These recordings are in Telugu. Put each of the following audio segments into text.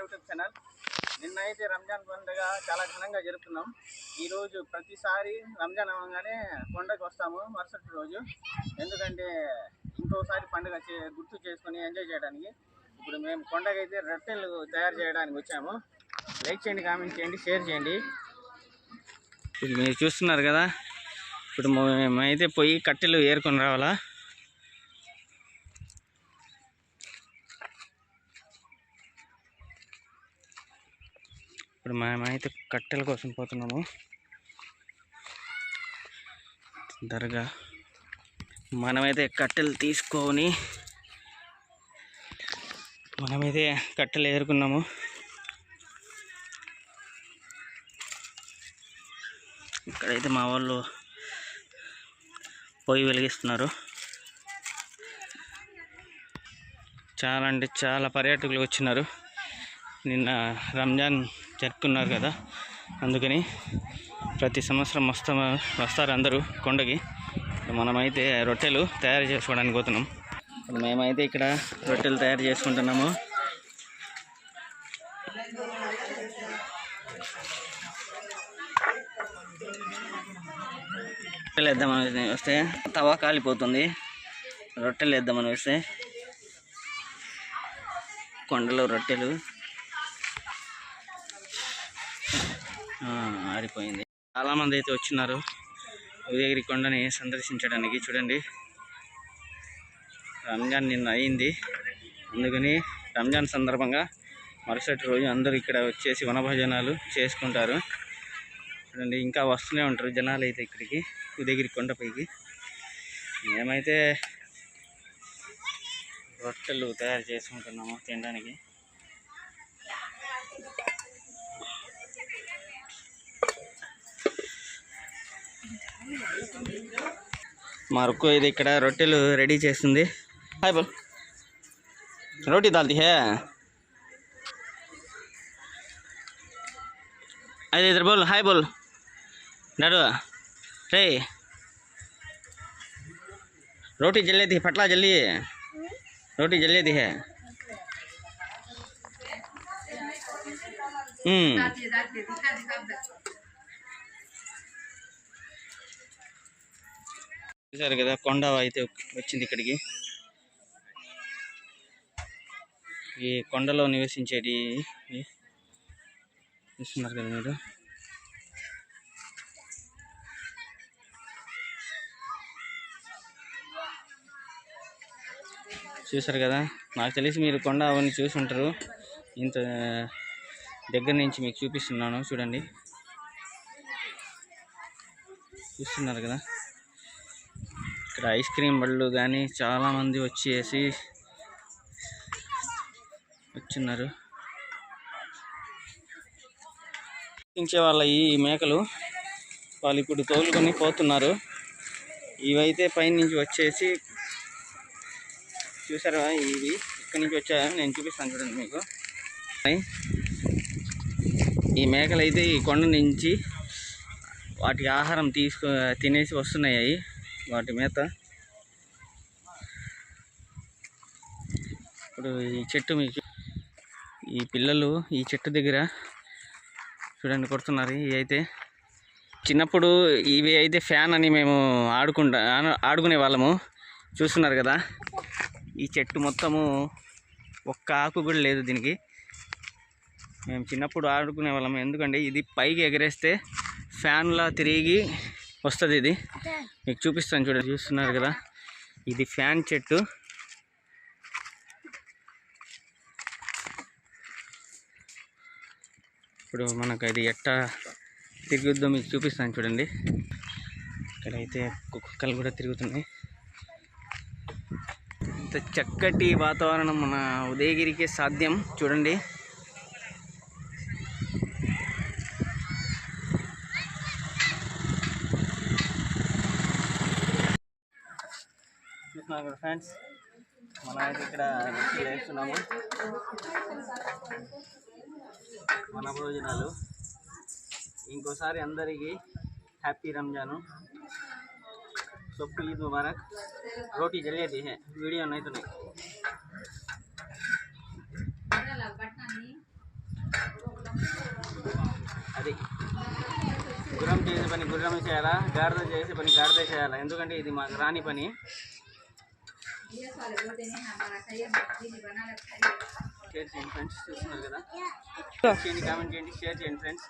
YouTube channel. నిన్న అయితే రంజాన్ పండుగ చాలా ఘనంగా జరుపుకున్నాం. ఈరోజు ప్రతిసారి రంజాన్ అవ్వగానే కొండకు వస్తాము మరుసటి రోజు. ఎందుకంటే ఇంకోసారి పండుగ చే గుర్తు చేసుకొని ఎంజాయ్ చేయడానికి. ఇప్పుడు మేము కొండకైతే రొట్టెలు తయారు చేయడానికి వచ్చాము. లైక్ చేయండి కామెంట్ చేయండి షేర్ చేయండి. ఇప్పుడు మీరు చూస్తున్నారు కదా ఇప్పుడు మేమైతే పోయి కట్టెలు ఏరుకొని రావాలా? ఇప్పుడు మేమైతే కట్టెల కోసం పోతున్నాము. దర్గా మనమైతే కట్టెలు తీసుకొని మనమైతే కట్టెలు ఏరుకున్నాము. ఇక్కడైతే మా వాళ్ళు పొయ్యి వెలిగిస్తున్నారు. చాలా అంటే చాలా పర్యాటకులు వచ్చినారు. నిన్న రంజాన్ జరుపుకున్నారు కదా అందుకని ప్రతి సంవత్సరం వస్తా వస్తారు అందరూ కొండకి. మనమైతే రొట్టెలు తయారు చేసుకోవడానికి పోతున్నాం. మేమైతే ఇక్కడ రొట్టెలు తయారు చేసుకుంటున్నాము. రొట్టెలు వేద్దామని వస్తే తవా కాలిపోతుంది. రొట్టెలు వేద్దామని వస్తే కొండలో రొట్టెలు ఆరిపోయింది చాలామంది అయితే వచ్చినారు ఉదయగిరి కొండని సందర్శించడానికి చూడండి. రంజాన్ నిన్న అయింది. అందుకని రంజాన్ సందర్భంగా మరుసటి రోజు అందరూ ఇక్కడ వచ్చేసి వనభోజనాలు చేసుకుంటారు. చూడండి ఇంకా వస్తూనే ఉంటారు జనాలు అయితే ఇక్కడికి ఉదయగిరి కొండపైకి. మేమైతే రొట్టెలు తయారు చేసుకుంటున్నాము తినడానికి. మా రుక్కు ఇది ఇక్కడ రొట్టెలు రెడీ చేస్తుంది హాయ్ బోల్ రోటీ దాల్ది హే అయితే ఇద్దరు బోల్ హాయ్ బోల్ डाडू रे रोटी जल्दी थी फटला जल्दी रोटी जल्दी दी है हम्म చూసారు కదా కొండ అయితే వచ్చింది ఇక్కడికి. ఈ కొండలో నివసించేటి చూస్తున్నారు కదా మీరు? చూసారు కదా? నాకు తెలిసి మీరు కొండ అవన్నీ చూసి ఉంటారు ఇంత దగ్గర నుంచి మీకు చూపిస్తున్నాను చూడండి. చూస్తున్నారు కదా? ఇక్కడ ఐస్ క్రీమ్ బళ్ళు కానీ చాలామంది వచ్చేసి వచ్చిన్నారు. పెంచే వాళ్ళ ఈ మేకలు వాళ్ళు ఇప్పుడు తోలుకొని పోతున్నారు. ఇవైతే పైనుంచి వచ్చేసి చూసారా ఇవి? ఇక్కడి నుంచి వచ్చాయని నేను చూపిస్తాను చూడండి మీకు. ఈ మేకలు అయితే ఈ కొండ నుంచి వాటికి ఆహారం తీసుకో తినేసి వస్తున్నాయి వాటి మేత. ఇప్పుడు ఈ చెట్టు మీకు ఈ పిల్లలు ఈ చెట్టు దగ్గర చూడండి కొడుతున్నారు. ఇవి అయితే చిన్నప్పుడు ఇవి అయితే ఫ్యాన్ అని మేము ఆడుకుంటా ఆడుకునే వాళ్ళము. చూస్తున్నారు కదా. ఈ చెట్టు మొత్తము ఒక్క ఆకు కూడా లేదు దీనికి. మేము చిన్నప్పుడు ఆడుకునే వాళ్ళము. ఎందుకంటే ఇది పైకి ఎగరేస్తే ఫ్యాన్లా తిరిగి వస్తుంది ఇది. మీకు చూపిస్తాను చూడండి చూస్తున్నారు కదా. ఇది ఫ్యాన్ చెట్టు. ఇప్పుడు మనకు అది ఎట్టా తిరుగుద్దో మీకు చూపిస్తాను చూడండి. ఇక్కడైతే కుక్కలు కూడా తిరుగుతున్నాయి. ఇంత చక్కటి వాతావరణం మన ఉదయగిరికి సాధ్యం చూడండి. చూస్తున్నారు ఫ్రెండ్స్? మనం అయితే ఇక్కడ వేస్తున్నాము. మన భోజనాలు. ఇంకోసారి అందరికీ హ్యాపీ రంజాను. సొప్పు ईद मुबारक రోటీ जले दी है वीडियो అది. గుర్రం చేసే పని గుర్రం చేయాలా? గాడిద చేసే పని గాడిద చేయాలా? ఎందుకంటే ఇది మాకు రాని పని. షేర్ చేయండి ఫ్రెండ్స్ చూస్తున్నారు కదా? చేయండి కామెంట్ చేయండి షేర్ చేయండి ఫ్రెండ్స్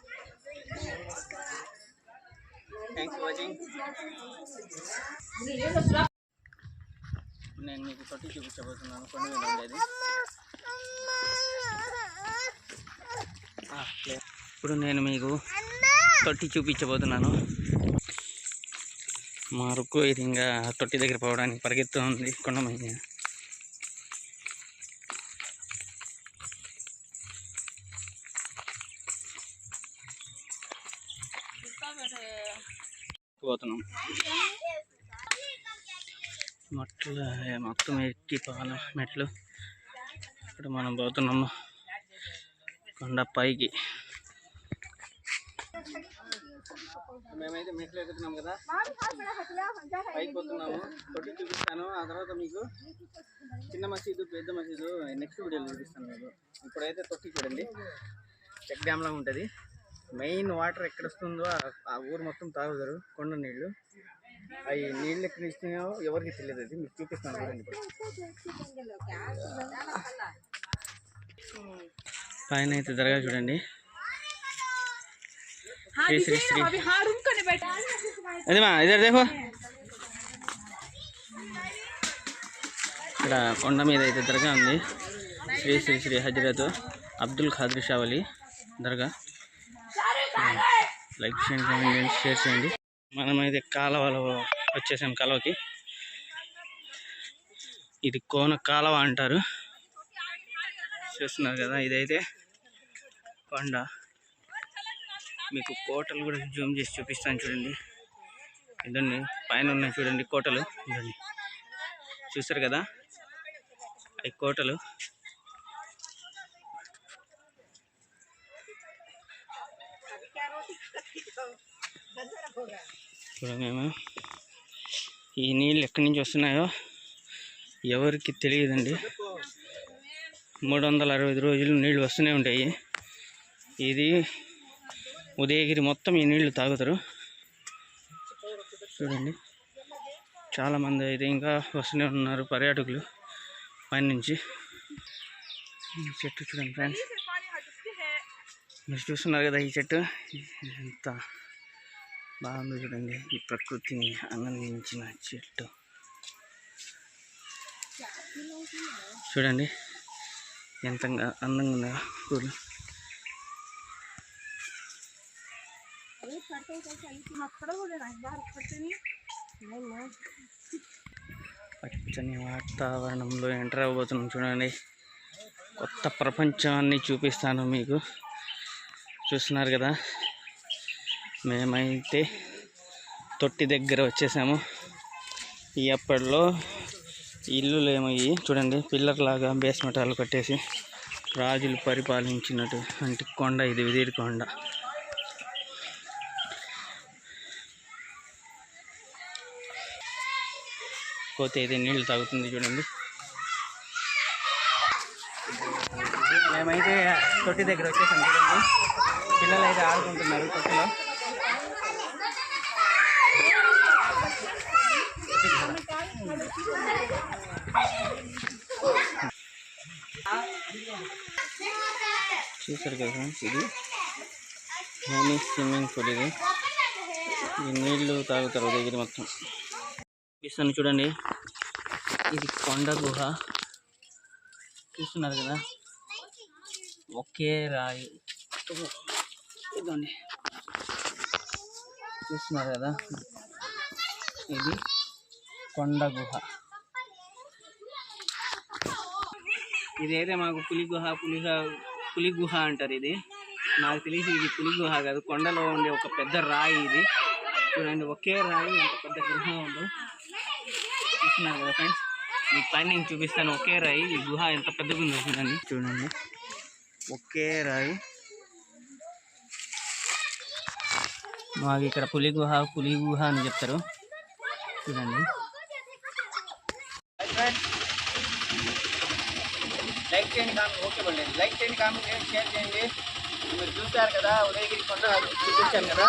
థ్యాంక్స్ ఫర్ వాచింగ్ నేను మీకు తొట్టి చూపించబోతున్నాను. కొన్ని ఉండేది ఇప్పుడు నేను మీకు తొట్టి చూపించబోతున్నాను. మా ఇది ఇంకా తొట్టి దగ్గర పోవడానికి పరిగెత్తు ఉంది కొండమయ్య పోతున్నాం. మెట్లు మొత్తం ఎక్కి పాల మెట్లు. ఇప్పుడు మనం పోతున్నాము కొండ పైకి. మేమైతే మెట్లు ఎక్కుతున్నాం కదా. పైకి పోతున్నాము. తొట్టి చూపిస్తాను. ఆ తర్వాత మీకు చిన్న మసీదు పెద్ద మసీదు నెక్స్ట్ వీడియోలో చూపిస్తాను మీకు. ఇప్పుడైతే తొట్టి చూడండి. చెక్ డ్యామ్లా ఉంటుంది. మెయిన్ వాటర్ ఎక్కడ వస్తుందో ఆ- ఆ ఊరు మొత్తం తాగుతారు. కొండ నీళ్ళు అవి నీళ్ళు ఎక్కడ ఇస్తున్నాయో ఎవరికి తెలియదు అది. మీకు చూపిస్తాను చూడండి ఇప్పుడు. పైన అయితే దర్గా చూడండి. శ్రీ శ్రీ శ్రీ. అదేమా ఇదే దేహో ఇక్కడ కొండ మీద అయితే దర్గా ఉంది. శ్రీ శ్రీ శ్రీ హజరత్ అబ్దుల్ ఖాద్రి షావలి దర్గా. లైక్ చేయండి కామెంట్ చేయండి షేర్ చేయండి. మనమైతే కాలువలో వచ్చేసాం కాలువకి. ఇది కోన కాలువ అంటారు. చూస్తున్నారు కదా ఇదైతే కొండ. మీకు కోటలు కూడా జూమ్ చేసి చూపిస్తాను చూడండి. ఇదండి పైన ఉన్నాయి చూడండి కోటలు. ఇదండి చూసారు కదా? అవి కోటలు. చూడమేమో ఈ నీళ్ళు ఎక్కడి నుంచి వస్తున్నాయో ఎవరికి తెలియదండి. మూడు వందల అరవై రోజులు నీళ్ళు వస్తూనే ఉంటాయి. ఇది ఉదయగిరి మొత్తం ఈ నీళ్ళు తాగుతారు. చూడండి. చాలామంది అయితే ఇంకా వస్తూనే ఉన్నారు పర్యాటకులు పైన నుంచి చెట్టు చూడండి ఫ్రెండ్స్. మీరు చూస్తున్నారు కదా ఈ చెట్టు. ఎంత బాగుంది చూడండి. ఈ ప్రకృతిని ఆనందించిన చెట్టు. చూడండి. ఎంత అందంగా ఉందా. పూలు పచ్చని వాతావరణంలో ఎంటర్ అవ్వబోతున్నాం చూడండి. కొత్త ప్రపంచాన్ని చూపిస్తాను మీకు. చూస్తున్నారు కదా? మేమైతే తొట్టి దగ్గర వచ్చేసాము. ఈ అప్పట్లో ఇల్లులు ఏమయ్యి చూడండి పిల్లర్ లాగా బేస్మెంటాలు కట్టేసి రాజులు పరిపాలించినట్టు అంటే కొండ ఇది విదిరి కొండ. కోతి అయితే నీళ్ళు తాగుతుంది చూడండి. మేమైతే తొట్టి దగ్గర వచ్చేసాం చూడండి. పిల్లలు అయితే ఆడుకుంటున్నారు తొట్టిలో. చూసారు కదా ఫ్రెండ్స్ ఇది? హోమీ స్విమ్మింగ్ పూల్ ఇది. నీళ్ళు నీళ్ళు తాగుతారు దగ్గర మొత్తం. చూపిస్తాను చూడండి. ఇది కొండ గుహ. చూస్తున్నారు కదా? ఒకే రాయి. ఇదండి చూస్తున్నారు కదా? ఇది కొండ గుహ. ఇదైతే మాకు పులి గుహ పులి పులి గుహ అంటారు ఇది. నాకు తెలిసి ఇది పులి గుహ కాదు. కొండలో ఉండే ఒక పెద్ద రాయి ఇది. చూడండి ఒకే రాయి ఎంత పెద్ద గుహ ఉందో. చూస్తున్నారు కదా ఫ్రెండ్స్? మీకు పైన నేను చూపిస్తాను. ఒకే రాయి ఈ గుహ ఎంత పెద్దగా ఉందో చూడండి. చూడండి. ఒకే రాయి మాకు ఇక్కడ పులి గుహ పులి గుహ అని చెప్తారు. చూడండి. లైక్ చేయండి కామెంట్ ఓకే బండి లైక్ చేయండి కామెంట్ చేయండి షేర్ చేయండి. మీరు చూశారు కదా ఉదయగిరి కొండ చూపించాను కదా.